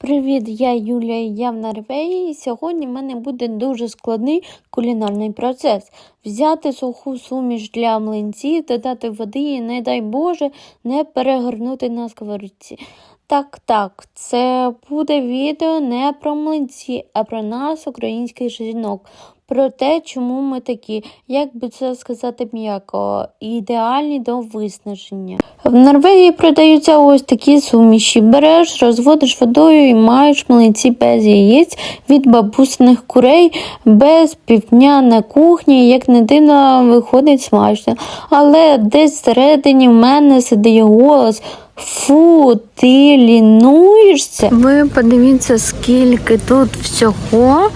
Привіт, я Юлія, я в Норвегії. Сьогодні в мене буде дуже складний кулінарний процес. Взяти суху суміш для млинців, додати води і, не дай Боже, не перегорнути на сковорідці. Так, так, це буде відео не про млинці, а про нас, українських жінок. Про те, чому ми такі, як би це сказати м'яко, ідеальні до виснаження. В Норвегії продаються ось такі суміші. Береш, розводиш водою і маєш млинці без яєць від бабусиних курей, без півдня на кухні, як не дивно, виходить смачно. Але десь всередині в мене сидить голос. Фу, ти лінуєшся? Ви подивіться, скільки тут всього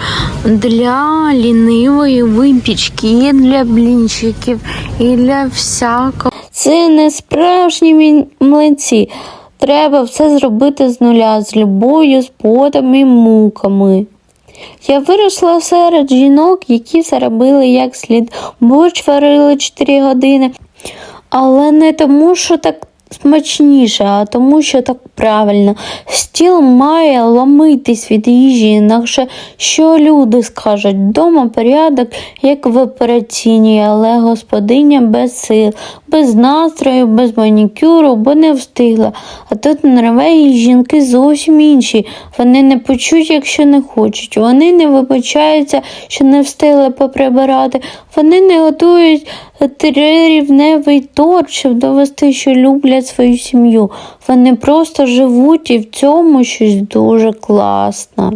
для лінивої випічки, і для блінчиків, і для всякого. Це не справжні млинці. Треба все зробити з нуля, з любов'ю, з потом і муками. Я виросла серед жінок, які все робили як слід. Борщ варили 4 години. Але не тому, що так смачніше, а тому, що так правильно. Стіл має ломитись від їжі, інакше що люди скажуть? Дома порядок, як в операційній, але господиня без сил, без настрою, без манікюру, бо не встигла. А тут Норвегії жінки зовсім інші. Вони не почуть, якщо не хочуть. Вони не вибачаються, що не встигли поприбирати. Вони не готують трирівневий торт, щоб довести, що люблять свою сім'ю. Вони просто живуть і в цьому щось дуже класне.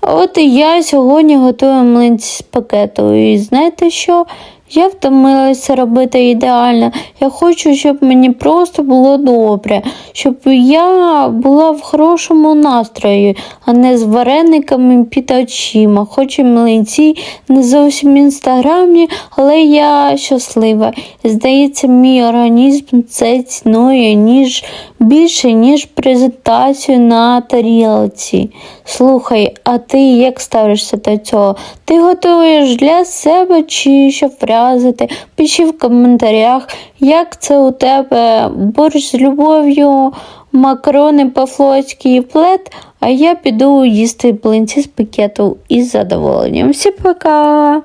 От і я сьогодні готую млинці з пакету. І знаєте що? Я втомилася робити ідеально. Я хочу, щоб мені просто було добре, щоб я була в хорошому настрої, а не з варениками під очима. Хоч і млинці не зовсім інстаграмні, але я щаслива. Здається, мій організм це цінує ніж більше, ніж презентацію на тарілці. Слухай, а ти як ставишся до цього? Ти готуєш для себе чи щоб вразити? Пиши в коментарях, як це у тебе борщ з любов'ю, макарони по-флотськи і плед, а я піду їсти блинці з пакету із задоволенням. Всім пока!